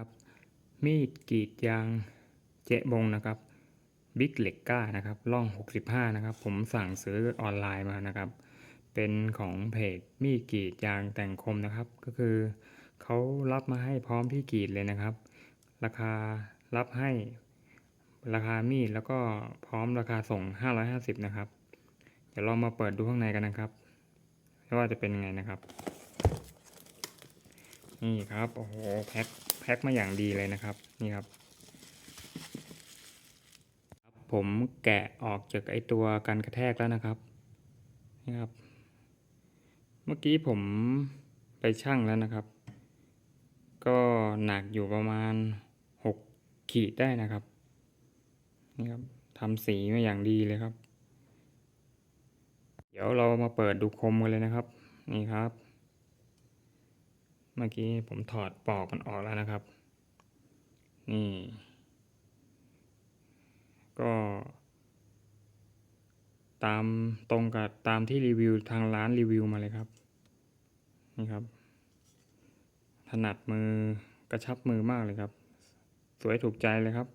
ครับ มีดกรีดยางเจ๊บงนะครับบิ๊กเหล็กก้านะครับร่อง 65 นะครับ ผมสั่งซื้อออนไลน์มานะครับ เป็นของเพจมีดกรีดยางแต่งคมนะครับ ก็คือเขารับมาให้พร้อมที่กรีดเลยนะครับ ราคารับให้ราคามีดแล้วก็พร้อมราคาส่ง 550 นะครับ เดี๋ยวเรามาเปิดดูข้างในกันนะครับว่าจะเป็นยังไงนะครับ นี่ครับ โอ้โห แพ็ค พ็คมาอย่างดีเลยนะครับนี่ครับ ผมแกะออกจากไอตัวกันกระแทกแล้วนะครับนี่ครับ เมื่อกี้ผมไปชั่งแล้วนะครับ ก็หนักอยู่ประมาณหกขีดได้นะครับนี่ครับทำสีมาอย่างดีเลยครับ เดี๋ยวเรามาเปิดดูคมกันเลยนะครับ นี่ครับ มื่อกี้ผมถอดปอกมันออกแล้วนะครับ นี่ ก็ตามตรงกับตามที่รีวิวทางร้านรีวิวมาเลยครับ นี่ครับ ถนัดมือกระชับมือมากเลยครับ สวยถูกใจเลยครับ